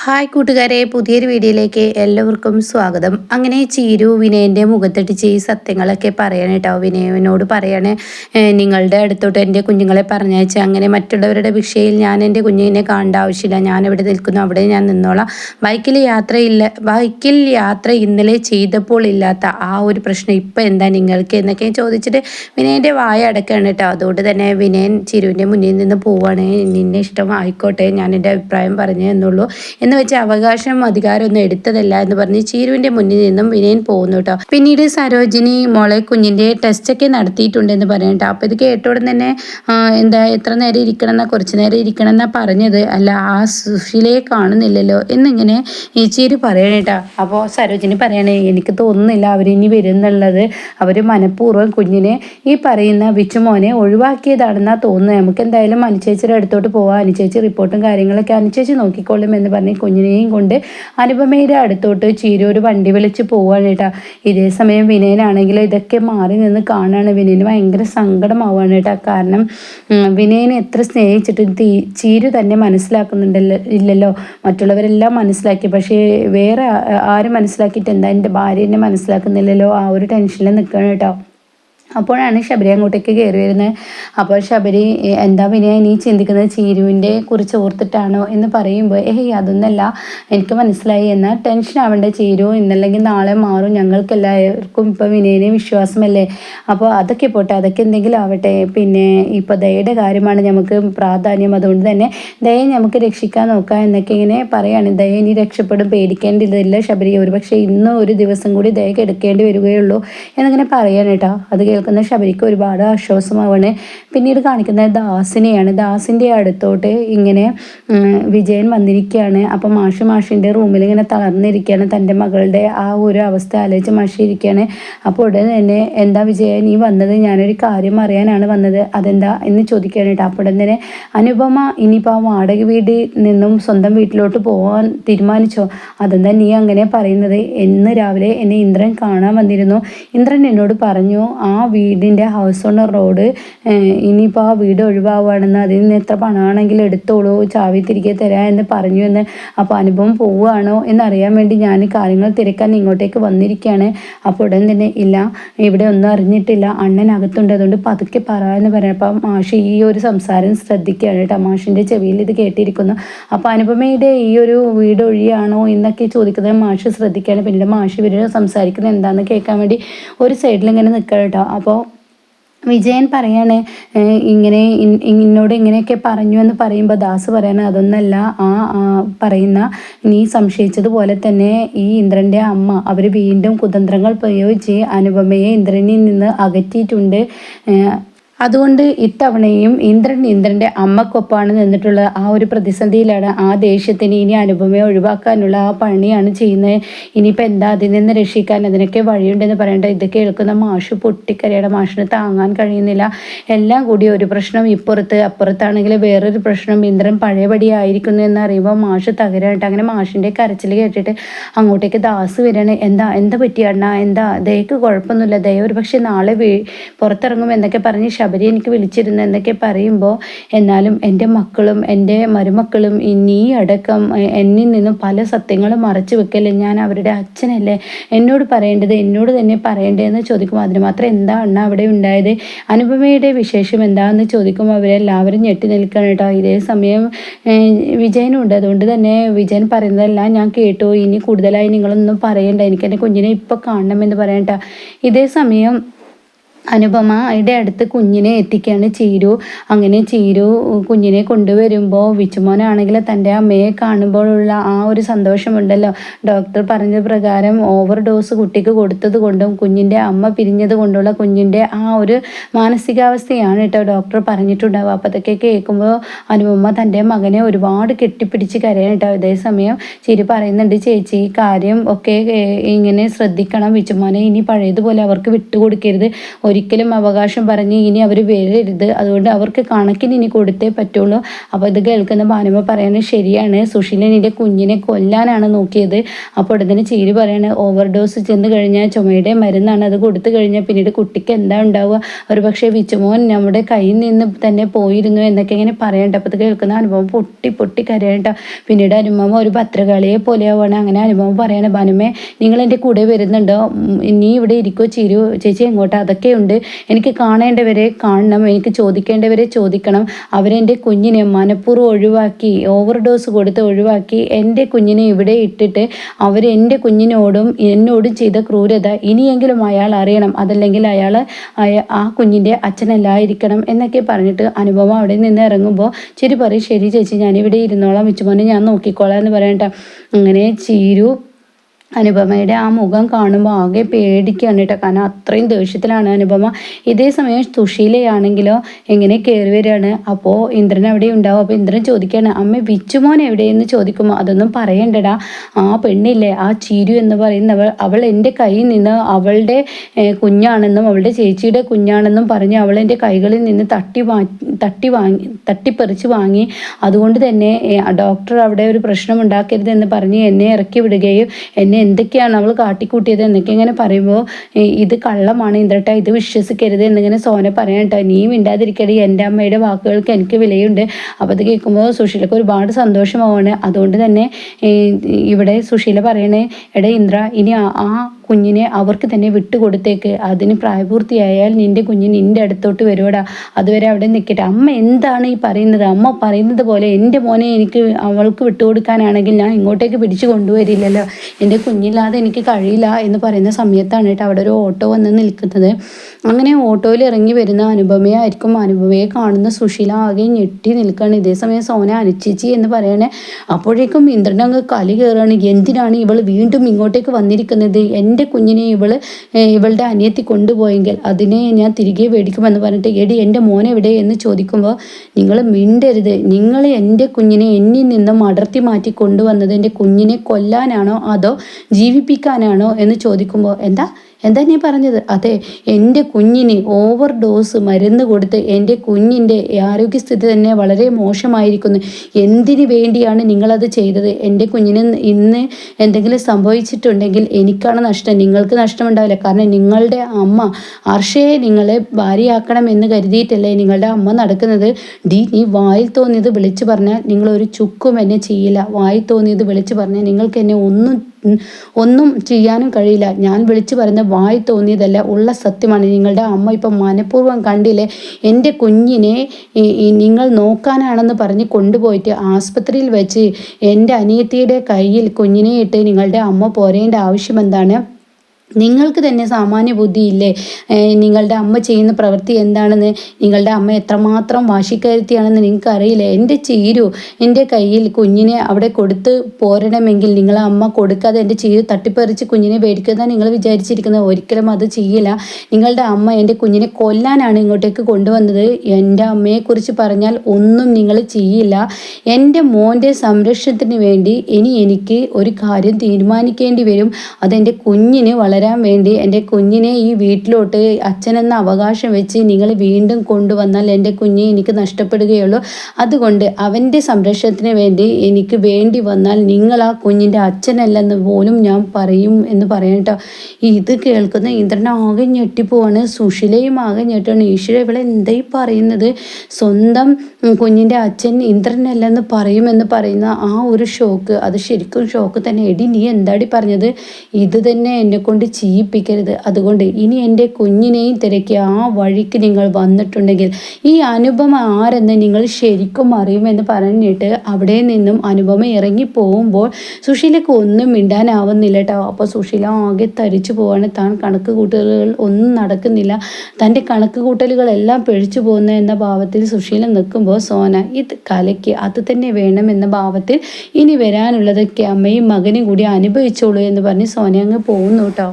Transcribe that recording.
Hi കൂട്ടുകാരെ പുതിയൊരു വീഡിയോയിലേക്ക് എല്ലാവർക്കും സ്വാഗതം. അങ്ങനെ ചീരു വിനയന്റെ മുഖത്തടിച്ച് ഈ സത്യങ്ങളൊക്കെ പറയണം കേട്ടോ. വിനയനോട് പറയണേ നിങ്ങളുടെ അടുത്തോട്ട് എന്റെ കുഞ്ഞുങ്ങളെ പറഞ്ഞയച്ച് അങ്ങനെ മറ്റുള്ളവരുടെ ഭിക്ഷയിൽ ഞാൻ എന്റെ കുഞ്ഞിനെ കാണേണ്ട ആവശ്യമില്ല. ഞാൻ എവിടെ നിൽക്കുന്നു അവിടെ ഞാൻ നിന്നോളാം. ബൈക്കിൽ യാത്രയില്ല ബൈക്കിൽ യാത്ര ഇന്നലെ ചെയ്തപ്പോൾ ഇല്ലാത്ത ആ ഒരു പ്രശ്നം ഇപ്പം എന്താ നിങ്ങൾക്ക് എന്നൊക്കെ ചോദിച്ചിട്ട് വിനയന്റെ വായ അടക്കാണ് കേട്ടോ. അതുകൊണ്ട് തന്നെ വിനയൻ ചിരുവിന്റെ മുന്നിൽ നിന്ന് പോവുകയാണ് നിന്നെ ഇഷ്ടമായിക്കോട്ടെ ഞാൻ എന്റെ അഭിപ്രായം പറഞ്ഞു എന്നുള്ളൂ. എന്ന് വെച്ച് അവകാശം അധികാരമൊന്നും എടുത്തതല്ല എന്ന് പറഞ്ഞ് ചീരുവിന്റെ മുന്നിൽ നിന്നും വിനയൻ പോകുന്നു കേട്ടോ. പിന്നീട് സരോജിനി മോളെ കുഞ്ഞിന്റെ ടെസ്റ്റ് ഒക്കെ നടത്തിയിട്ടുണ്ട് നടത്തിയിട്ടുണ്ടെന്ന് പറയട്ടോ അപ്പൊ ഇത് കേട്ടോടെ തന്നെ എന്താ എത്ര നേരം ഇരിക്കണം എന്നാ കുറച്ച് നേരം ഇരിക്കണം എന്നാ പറഞ്ഞത്. അല്ല ആ സുശീലയെ കാണുന്നില്ലല്ലോ എന്നിങ്ങനെ ഈ ചീരു പറയണേട്ടാ അപ്പോൾ സരോജിനി പറയണേ എനിക്ക് തോന്നുന്നില്ല അവരിനി വരുന്നുള്ളത്. അവർ മനഃപൂർവം കുഞ്ഞിനെ ഈ പറയുന്ന വിച്ചുമോനെ ഒഴിവാക്കിയതാണെന്നാ തോന്നുന്നത്. നമുക്ക് എന്തായാലും അനുചേച്ചിയുടെ അടുത്തോട്ട് പോവാം. അനുചേച്ചി റിപ്പോർട്ടും കാര്യങ്ങളൊക്കെ അനുചേച്ചി നോക്കിക്കൊള്ളും എന്ന് പറഞ്ഞ് കുഞ്ഞിനെയും കൊണ്ട് അനുപമയുടെ അടുത്തോട്ട് ചീരൂർ വണ്ടി വിളിച്ച് പോവാണ് കേട്ടോ. ഇതേ സമയം വിനയനാണെങ്കിൽ ഇതൊക്കെ മാറി നിന്ന് കാണാണ്. വിനയന് ഭയങ്കര സങ്കടമാവാണ് കേട്ടോ. കാരണം വിനയനെ എത്ര സ്നേഹിച്ചിട്ട് ചീരു തന്നെ മനസ്സിലാക്കുന്നുണ്ടല്ലോ ഇല്ലല്ലോ. മറ്റുള്ളവരെല്ലാം മനസ്സിലാക്കി. പക്ഷേ വേറെ ആരും മനസ്സിലാക്കിയിട്ട് എന്താ എന്റെ ഭാര്യ എന്നെ മനസ്സിലാക്കുന്നില്ലല്ലോ. ആ ഒരു ടെൻഷനിൽ നിൽക്കണം കേട്ടോ. അപ്പോഴാണ് ശബരി അങ്ങോട്ടേക്ക് കയറി വരുന്നത്. അപ്പോൾ ശബരി എന്താ പിന്നെ നീ ചിന്തിക്കുന്നത് ചീരുവിന്റെ കുറിച്ച് ഓർത്തിട്ടാണോ? എന്ന് പറയുമ്പോൾ ഏയ് അതൊന്നല്ല. എനിക്ക് മനസ്സിലായി. എന്നാൽ ടെൻഷൻ ആവേണ്ട ചീരു. ഇന്നല്ലെങ്കിൽ നാളെ മാറും. ഞങ്ങൾക്ക് എല്ലാവർക്കും ഇപ്പോൾ വിനയനെ വിശ്വാസമല്ലേ? അപ്പോൾ അതൊക്കെ പോട്ടെ അതൊക്കെ എന്തെങ്കിലും ആവട്ടെ. പിന്നെ ഇപ്പോൾ ദയയുടെ കാര്യമാണ് നമുക്ക് പ്രാധാന്യം. അതുകൊണ്ട് തന്നെ ദയെ നമുക്ക് രക്ഷിക്കാൻ നോക്കാം എന്നൊക്കെ ഇങ്ങനെ പറയാണ്. ദയ ഇനി രക്ഷപ്പെടും പേടിക്കേണ്ടതില്ല ശബരി ഒരുപക്ഷെ ഇന്ന് ഒരു ദിവസം കൂടി ദയ എടുക്കേണ്ടി വരികയുള്ളൂ എന്നിങ്ങനെ പറയാണ് കേട്ടോ. അത് കേൾക്കുന്ന ശബരിക്ക് ഒരുപാട് ആശ്വാസമാവാണ്. പിന്നീട് കാണിക്കുന്നത് ദാസിനെയാണ്. ദാസിന്റെ അടുത്തോട്ട് ഇങ്ങനെ വിജയൻ വന്നിരിക്കുകയാണ് അപ്പം മാഷി മാഷിന്റെ റൂമിൽ ഇങ്ങനെ തളർന്നിരിക്കുകയാണ് തന്റെ മകളുടെ ആ ഒരു അവസ്ഥ ആലോചിച്ച് മാഷി ഇരിക്കുകയാണ് അപ്പോൾ ഉടനെ തന്നെ എന്താ വിജയൻ നീ വന്നത് ഞാനൊരു കാര്യം അറിയാനാണ് വന്നത്. അതെന്താ? എന്ന് ചോദിക്കുകയാണ് കേട്ടോ. അപ്പോൾ തന്നെ അനുപമ ഇനിയിപ്പോൾ ആ വാടക വീട്ടിൽ നിന്നും സ്വന്തം വീട്ടിലോട്ട് പോകാൻ തീരുമാനിച്ചോ? അതെന്താ നീ അങ്ങനെ പറയുന്നത്? എന്ന് രാവിലെ എന്നെ ഇന്ദ്രൻ കാണാൻ വന്നിരുന്നു. ഇന്ദ്രൻ എന്നോട് പറഞ്ഞു ആ വീടിന്റെ ഹൗസ് ഓണർ റോഡ് ഇനിയിപ്പോൾ ആ വീട് ഒഴിവാവുകയാണെന്ന് അതിൽ നിന്ന് എത്ര പണമാണെങ്കിലും എടുത്തോളൂ ചാവി തിരികെ തരാ എന്ന് പറഞ്ഞു എന്ന് അപ്പോൾ അനുഭവം പോവുകയാണോ എന്നറിയാൻ വേണ്ടി ഞാൻ കാര്യങ്ങൾ തിരക്കാൻ ഇങ്ങോട്ടേക്ക് വന്നിരിക്കുകയാണ്. അപ്പോൾ ഉടൻ തന്നെ ഇല്ല ഇവിടെ ഒന്നും അറിഞ്ഞിട്ടില്ല അണ്ണൻ അകത്തുണ്ട് അതുകൊണ്ട് പതുക്കെ പറ എന്ന് പറയാം അപ്പം മാഷ് ഈ ഒരു സംസാരം ശ്രദ്ധിക്കുകയാണ് കേട്ടോ. മാഷിന്റെ ചെവിയിൽ ഇത് കേട്ടിരിക്കുന്നു. അപ്പോൾ അനുപമയുടെ ഈ ഒരു വീട് ഒഴിയാണോ എന്നൊക്കെ ചോദിക്കുന്നത് മാഷ് ശ്രദ്ധിക്കുകയാണ്. പിന്നീട് മാഷ് ഇവർ സംസാരിക്കുന്നത് എന്താണെന്ന് കേൾക്കാൻ വേണ്ടി ഒരു സൈഡിൽ ഇങ്ങനെ നിൽക്കുക കേട്ടോ. അപ്പോൾ വിജയൻ പറയാണ് ഇങ്ങനെ എന്നോട് ഇങ്ങനെയൊക്കെ പറഞ്ഞു എന്ന് പറയുമ്പോൾ ദാസ് പറയാണ് അതൊന്നല്ല ആ പറയുന്ന നീ സംശയിച്ചതുപോലെ തന്നെ ഈ ഇന്ദ്രന്റെ അമ്മ അവർ വീണ്ടും കുതന്ത്രങ്ങൾ പ്രയോഗിച്ച് അനുപമയെ ഇന്ദ്രനിൽ നിന്ന് അകറ്റിയിട്ടുണ്ട്. അതുകൊണ്ട് ഇത്തവണയും ഇന്ദ്രൻ ഇന്ദ്രന്റെ അമ്മക്കൊപ്പാണ് നിന്നിട്ടുള്ള ആ ഒരു പ്രതിസന്ധിയിലാണ് ആ ദേഷ്യത്തിന് ഇനി അനുപമയെ ഒഴിവാക്കാനുള്ള ആ പണിയാണ് ചെയ്യുന്നത്. ഇനിയിപ്പോൾ എന്താ അതിൽ നിന്ന് രക്ഷിക്കാൻ അതിനൊക്കെ വഴിയുണ്ടെന്ന് പറയേണ്ട. ഇത് കേൾക്കുന്ന മാഷു പൊട്ടിക്കരയുടെ മാഷിന് താങ്ങാൻ കഴിയുന്നില്ല. എല്ലാം കൂടി ഒരു പ്രശ്നം ഇപ്പുറത്ത് അപ്പുറത്താണെങ്കിൽ വേറൊരു പ്രശ്നം ഇന്ദ്രൻ പഴയപടി ആയിരിക്കുന്നു എന്ന് അറിയുമ്പോൾ മാഷ് തകരായിട്ട് അങ്ങനെ മാഷിന്റെ കരച്ചിൽ കേട്ടിട്ട് അങ്ങോട്ടേക്ക് ദാസ് വരികയാണ് എന്താ എന്താ പറ്റിയണ്ണ എന്താ? ദയക്ക് കുഴപ്പമൊന്നുമില്ല. ദയ ഒരു പക്ഷേ നാളെ പുറത്തിറങ്ങും എന്നൊക്കെ പറഞ്ഞ് ശബരി എനിക്ക് വിളിച്ചിരുന്നു എന്നൊക്കെ പറയുമ്പോൾ എന്നാലും എന്റെ മക്കളും എന്റെ മരുമക്കളും നീ അടക്കം എന്നിൽ നിന്നും പല സത്യങ്ങളും മറച്ചു വെക്കല്ലേ? ഞാൻ അവരുടെ അച്ഛനല്ലേ? എന്നോട് പറയേണ്ടത് എന്നോട് തന്നെ പറയേണ്ടതെന്ന് ചോദിക്കും അതിന് മാത്രം എന്താ അണ്ണ അവിടെ ഉണ്ടായത്? അനുപമയുടെ വിശേഷം എന്താണെന്ന് ചോദിക്കും അവരെല്ലാവരും ഞെട്ടി നിൽക്കണം കേട്ടോ. ഇതേ സമയം വിജയനും ഉണ്ട്. അതുകൊണ്ട് തന്നെ വിജയൻ പറയുന്നതെല്ലാം ഞാൻ കേട്ടു. ഇനി കൂടുതലായി നിങ്ങളൊന്നും പറയണ്ട. എനിക്ക് എന്റെ കുഞ്ഞിനെ ഇപ്പോൾ കാണണമെന്ന് പറയണ്ട ഇതേ സമയം അനുപമയുടെ അടുത്ത് കുഞ്ഞിനെ എത്തിക്കുകയാണ് ചീരു. അങ്ങനെ ചീരു കുഞ്ഞിനെ കൊണ്ടുവരുമ്പോൾ വിച്ചുമോനാണെങ്കിൽ തന്റെ അമ്മയെ കാണുമ്പോഴുള്ള ആ ഒരു സന്തോഷമുണ്ടല്ലോ. ഡോക്ടർ പറഞ്ഞ പ്രകാരം ഓവർ ഡോസ് കുട്ടിക്ക് കൊടുത്തത് കൊണ്ടും കുഞ്ഞിന്റെ അമ്മ പിരിഞ്ഞത് കൊണ്ടുള്ള കുഞ്ഞിന്റെ ആ ഒരു മാനസികാവസ്ഥയാണ് കേട്ടോ ഡോക്ടർ പറഞ്ഞിട്ടുണ്ടാവുക. അപ്പോൾ അതൊക്കെ കേൾക്കുമ്പോൾ അനുപമ തന്റെ മകനെ ഒരുപാട് കെട്ടിപ്പിടിച്ച് കരയാണ് കേട്ടോ. അതേസമയം ചിരി പറയുന്നുണ്ട് ചേച്ചി കാര്യം ഒക്കെ ഇങ്ങനെ ശ്രദ്ധിക്കണം. വിച്ചുമോനെ ഇനി പഴയതുപോലെ അവർക്ക് വിട്ടുകൊടുക്കരുത്. ഒരു ഒരിക്കലും അവകാശം പറഞ്ഞ് ഇനി അവർ വരരുത്. അതുകൊണ്ട് അവർക്ക് കണക്കിന് ഇനി കൊടുത്തേ പറ്റുള്ളൂ. അപ്പോൾ ഇത് കേൾക്കുന്ന ഭാനുമ പറയുന്നത് ശരിയാണ്. സുഷീലൻ എന്റെ കുഞ്ഞിനെ കൊല്ലാനാണ് നോക്കിയത്. അപ്പോൾ ഉടനെ ചീരി പറയാണ് ഓവർ ഡോസ് ചെന്ന് കഴിഞ്ഞാൽ ചുമയുടെ മരുന്നാണ് അത് കൊടുത്തു കഴിഞ്ഞാൽ പിന്നീട് കുട്ടിക്ക് എന്താ ഉണ്ടാവുക? ഒരു പക്ഷേ വിച്ചുമോൻ നമ്മുടെ കയ്യിൽ നിന്ന് തന്നെ പോയിരുന്നു എന്നൊക്കെ ഇങ്ങനെ പറയണ്ട. അപ്പോൾ ഇത് കേൾക്കുന്ന അനുഭവം പൊട്ടി പൊട്ടി കരയണ്ട. പിന്നീട് അനുഭവം ഒരു പത്രകളിയെ പോലെ പോലെയാവാണ്. അങ്ങനെ അനുഭവം പറയാണ് ഭാനുമേ നിങ്ങൾ എന്റെ കൂടെ വരുന്നുണ്ടോ? നീ ഇവിടെ ഇരിക്കോ ചിരു ചേച്ചി എങ്ങോട്ടാ? അതൊക്കെയുണ്ട് എനിക്ക് കാണേണ്ടവരെ കാണണം എനിക്ക് ചോദിക്കേണ്ടവരെ ചോദിക്കണം. അവരെന്റെ കുഞ്ഞിനെ മനഃപൂർവം ഒഴിവാക്കി ഓവർ ഡോസ് കൊടുത്ത് ഒഴിവാക്കി എന്റെ കുഞ്ഞിനെ ഇവിടെ ഇട്ടിട്ട് അവർ എന്റെ കുഞ്ഞിനോടും എന്നോടും ചെയ്ത ക്രൂരത ഇനിയെങ്കിലും അയാൾ അറിയണം. അതല്ലെങ്കിൽ അയാൾ ആ കുഞ്ഞിന്റെ അച്ഛനല്ലായിരിക്കണം. എന്നൊക്കെ പറഞ്ഞിട്ട് അനുഭവം അവിടെ നിന്ന് ഇറങ്ങുമ്പോൾ ചിരി പറയും ശരി ചേച്ചി ഞാനിവിടെ ഇരുന്നോളാം. മിച്ചുമോനെ ഞാൻ നോക്കിക്കോളാം എന്ന് പറയണ്ട അങ്ങനെ ചീരു അനുപമയുടെ ആ മുഖം കാണുമ്പോൾ ആകെ പേടിക്കുകയാണ് കേട്ടോ. കാരണം അത്രയും ദേഷ്യത്തിലാണ് അനുപമ. ഇതേ സമയം സുശീലയാണെങ്കിലോ എങ്ങനെ കയറി വരികയാണ്? അപ്പോൾ ഇന്ദ്രൻ അവിടെ ഉണ്ടാവും. അപ്പോൾ ഇന്ദ്രൻ ചോദിക്കുകയാണ് അമ്മ വിച്ചുമോൻ എവിടെയെന്ന് ചോദിക്കുമ്പോൾ അതൊന്നും പറയണ്ടടാ. ആ പെണ്ണില്ലേ ആ ചീരു എന്ന് പറയുന്നവൾ അവൾ എന്റെ കയ്യിൽ നിന്ന് അവളുടെ കുഞ്ഞാണെന്നും അവളുടെ ചേച്ചിയുടെ കുഞ്ഞാണെന്നും പറഞ്ഞ് അവൾ എന്റെ കൈകളിൽ നിന്ന് തട്ടി തട്ടി വാങ്ങി തട്ടിപ്പറിച്ച് വാങ്ങി. അതുകൊണ്ട് തന്നെ ഡോക്ടർ അവിടെ ഒരു പ്രശ്നം ഉണ്ടാക്കരുതെന്ന് പറഞ്ഞ് എന്നെ ഇറക്കി വിടുകയും എന്നെ എന്തൊക്കെയാണ് അവൾ കാട്ടിക്കൂട്ടിയത് എന്നൊക്കെ ഇങ്ങനെ പറയുമ്പോൾ ഇത് കള്ളമാണ് ഇന്ദ്രട്ട ഇത് വിശ്വസിക്കരുത് എന്നിങ്ങനെ സോന കേട്ടോ. നീ മിണ്ടാതിരിക്കടി എന്റെ അമ്മയുടെ വാക്കുകൾക്ക് എനിക്ക് വിലയുണ്ട്. അപ്പോൾ അത് കേൾക്കുമ്പോൾ സുശീലക്ക് ഒരുപാട് സന്തോഷമാവാണ്. അതുകൊണ്ട് തന്നെ ഇവിടെ സുശീല പറയണേ എടേ ഇന്ദ്ര ഇനി ആ കുഞ്ഞിനെ അവർക്ക് തന്നെ വിട്ടുകൊടുത്തേക്ക്. അതിന് പ്രായപൂർത്തിയായാൽ നിന്റെ കുഞ്ഞ് നിന്റെ അടുത്തോട്ട് വരുവടാ. അതുവരെ അവിടെ നിൽക്കട്ടെ അമ്മ എന്താണ് ഈ പറയുന്നത്? അമ്മ പറയുന്നത് പോലെ എന്റെ മോനെ എനിക്ക് അവൾക്ക് വിട്ടുകൊടുക്കാനാണെങ്കിൽ ഞാൻ ഇങ്ങോട്ടേക്ക് പിടിച്ചു കൊണ്ടുവരില്ലല്ലോ. എന്റെ കുഞ്ഞില്ലാതെ എനിക്ക് കഴിയില്ല എന്ന് പറയുന്ന സമയത്താണ് കേട്ടോ അവിടെ ഒരു ഓട്ടോ വന്ന് നിൽക്കുന്നത്. അങ്ങനെ ഓട്ടോയിൽ ഇറങ്ങി വരുന്ന അനുപമയായിരിക്കും അനുപമയെ കാണുന്ന സുശീല ആകെ ഞെട്ടി നിൽക്കുകയാണ്. ഇതേ സമയം സോന അനുചേച്ചി എന്ന് പറയണേ അപ്പോഴേക്കും ഇന്ദ്രൻ അങ്ങ് കലി കയറുകയാണ്. എന്തിനാണ് ഇവൾ വീണ്ടും ഇങ്ങോട്ടേക്ക് വന്നിരിക്കുന്നത്? എന്റെ കുഞ്ഞിനെ ഇവൾ ഇവളുടെ അനിയത്തി കൊണ്ടുപോയെങ്കിൽ അതിനെ ഞാൻ തിരികെ മേടിക്കുമെന്ന് പറഞ്ഞിട്ട് എടി എന്റെ മോനെ എവിടെ? എന്ന് ചോദിക്കുമ്പോൾ നിങ്ങൾ മിണ്ടരുത്. നിങ്ങൾ എന്റെ കുഞ്ഞിനെ എന്നിൽ നിന്നും അടർത്തി മാറ്റി കൊണ്ടുവന്നത് എന്റെ കുഞ്ഞിനെ കൊല്ലാനാണോ അതോ ജീവിപ്പിക്കാനാണോ? എന്ന് ചോദിക്കുമ്പോൾ എന്താ? എന്താ നീ പറഞ്ഞത്? അതെ എന്റെ കുഞ്ഞിന് ഓവർ ഡോസ് മരുന്ന് കൊടുത്ത് എന്റെ കുഞ്ഞിന്റെ ആരോഗ്യസ്ഥിതി തന്നെ വളരെ മോശമായിരിക്കുന്നു. എന്തിനു വേണ്ടിയാണ് നിങ്ങളത് ചെയ്തത്? എന്റെ കുഞ്ഞിന് ഇന്ന് എന്തെങ്കിലും സംഭവിച്ചിട്ടുണ്ടെങ്കിൽ എനിക്കാണ് നഷ്ടം. നിങ്ങൾക്ക് നഷ്ടമുണ്ടാവില്ല. കാരണം നിങ്ങളുടെ അമ്മ അർഷയെ നിങ്ങളെ ഭാര്യയാക്കണം എന്ന് കരുതിയിട്ടല്ലേ നിങ്ങളുടെ അമ്മ നടക്കുന്നത്? ഡി നീ വായിൽ തോന്നിയത് വിളിച്ചു പറഞ്ഞാൽ നിങ്ങളൊരു ചുക്കും എന്നെ ചെയ്യില്ല. വായിൽ തോന്നിയത് വിളിച്ചു പറഞ്ഞാൽ നിങ്ങൾക്ക് എന്നെ ഒന്നും ഒന്നും ചെയ്യാനും കഴിയില്ല. ഞാൻ വിളിച്ചു പറഞ്ഞ വായി തോന്നിയതല്ല ഉള്ള സത്യമാണ്. നിങ്ങളുടെ അമ്മ ഇപ്പം മനഃപൂർവം കണ്ടില്ലേ എന്റെ കുഞ്ഞിനെ നിങ്ങൾ നോക്കാനാണെന്ന് പറഞ്ഞ് കൊണ്ടുപോയിട്ട് ആസ്പത്രിയിൽ വെച്ച് എന്റെ അനിയത്തിയുടെ കയ്യിൽ കുഞ്ഞിനെ ഇട്ട് നിങ്ങളുടെ അമ്മ പോരേണ്ട ആവശ്യം എന്താണ്? നിങ്ങൾക്ക് തന്നെ സാമാന്യ ബുദ്ധിയില്ലേ? നിങ്ങളുടെ അമ്മ ചെയ്യുന്ന പ്രവൃത്തി എന്താണെന്ന് നിങ്ങളുടെ അമ്മ എത്രമാത്രം വാശിക്കരുത്തിയാണെന്ന് നിങ്ങൾക്ക് അറിയില്ല എന്റെ ചീരു എന്റെ കയ്യിൽ കുഞ്ഞിനെ അവിടെ കൊടുത്ത് പോരണമെങ്കിൽ നിങ്ങളെ അമ്മ കൊടുക്കാതെ എന്റെ ചീരു തട്ടിപ്പറിച്ച് കുഞ്ഞിനെ മേടിക്കുന്ന നിങ്ങൾ വിചാരിച്ചിരിക്കുന്നത്. ഒരിക്കലും അത് ചെയ്യില്ല. നിങ്ങളുടെ അമ്മ എന്റെ കുഞ്ഞിനെ കൊല്ലാനാണ് ഇങ്ങോട്ടേക്ക് കൊണ്ടുവന്നത്. എന്റെ അമ്മയെക്കുറിച്ച് പറഞ്ഞാൽ ഒന്നും നിങ്ങൾ ചെയ്യില്ല. എന്റെ മോന്റെ സംരക്ഷണത്തിന് വേണ്ടി ഇനി എനിക്ക് ഒരു കാര്യം തീരുമാനിക്കേണ്ടി വരും. അതെന്റെ കുഞ്ഞിന് വളരെ വളരാൻ വേണ്ടി എന്റെ കുഞ്ഞിനെ ഈ വീട്ടിലോട്ട് അച്ഛനെന്ന അവകാശം വെച്ച് നിങ്ങൾ വീണ്ടും കൊണ്ടുവന്നാൽ എന്റെ കുഞ്ഞെ എനിക്ക് നഷ്ടപ്പെടുകയുള്ളൂ. അതുകൊണ്ട് അവന്റെ സംരക്ഷണത്തിന് വേണ്ടി എനിക്ക് വേണ്ടി വന്നാൽ നിങ്ങൾ ആ കുഞ്ഞിന്റെ അച്ഛനല്ലെന്ന് പോലും ഞാൻ പറയും എന്ന് പറയട്ടോ ഇത് കേൾക്കുന്ന ഇന്ദ്രൻ ആകെ ഞെട്ടിപ്പോവാണ്. സുഷിലയും ആകെ ഞെട്ടാണ് ഈശ്വര ഇവിടെ എന്തായി പറയുന്നത്? സ്വന്തം കുഞ്ഞിന്റെ അച്ഛൻ ഇന്ദ്രനല്ലെന്ന് പറയുമെന്ന് പറയുന്ന ആ ഒരു ഷോക്ക്. അത് ശരിക്കും ഷോക്ക് തന്നെ. എടി നീ എന്താടി പറഞ്ഞത്? ഇത് തന്നെ എന്നെ കൊണ്ട് ചെയ്യിപ്പിക്കരുത് അതുകൊണ്ട് ഇനി എന്റെ കുഞ്ഞിനെയും തിരക്കി ആ വഴിക്ക് നിങ്ങൾ വന്നിട്ടുണ്ടെങ്കിൽ ഈ അനുപമ ആരെന്ന് നിങ്ങൾ ശരിക്കും അറിയുമെന്ന് പറഞ്ഞിട്ട് അവിടെ നിന്നും അനുപമ ഇറങ്ങി പോകുമ്പോൾ സുശീലക്ക് ഒന്നും മിണ്ടാനാവുന്നില്ല കേട്ടോ. അപ്പോൾ സുശീല ആകെ തരിച്ചു പോവാണ്. താൻ കണക്ക് കൂട്ടലുകൾ ഒന്നും നടക്കുന്നില്ല. തന്റെ കണക്ക് കൂട്ടലുകളെല്ലാം പിഴിച്ചു പോകുന്ന എന്ന ഭാവത്തിൽ സുശീല നിൽക്കുമ്പോൾ സോന ഇത് കലയ്ക്ക് അത് തന്നെ വേണമെന്ന ഭാവത്തിൽ ഇനി വരാനുള്ളതൊക്കെ അമ്മയും മകനും കൂടി അനുഭവിച്ചോളൂ എന്ന് പറഞ്ഞ് സോന അങ്ങ് പോകുന്നു കേട്ടോ.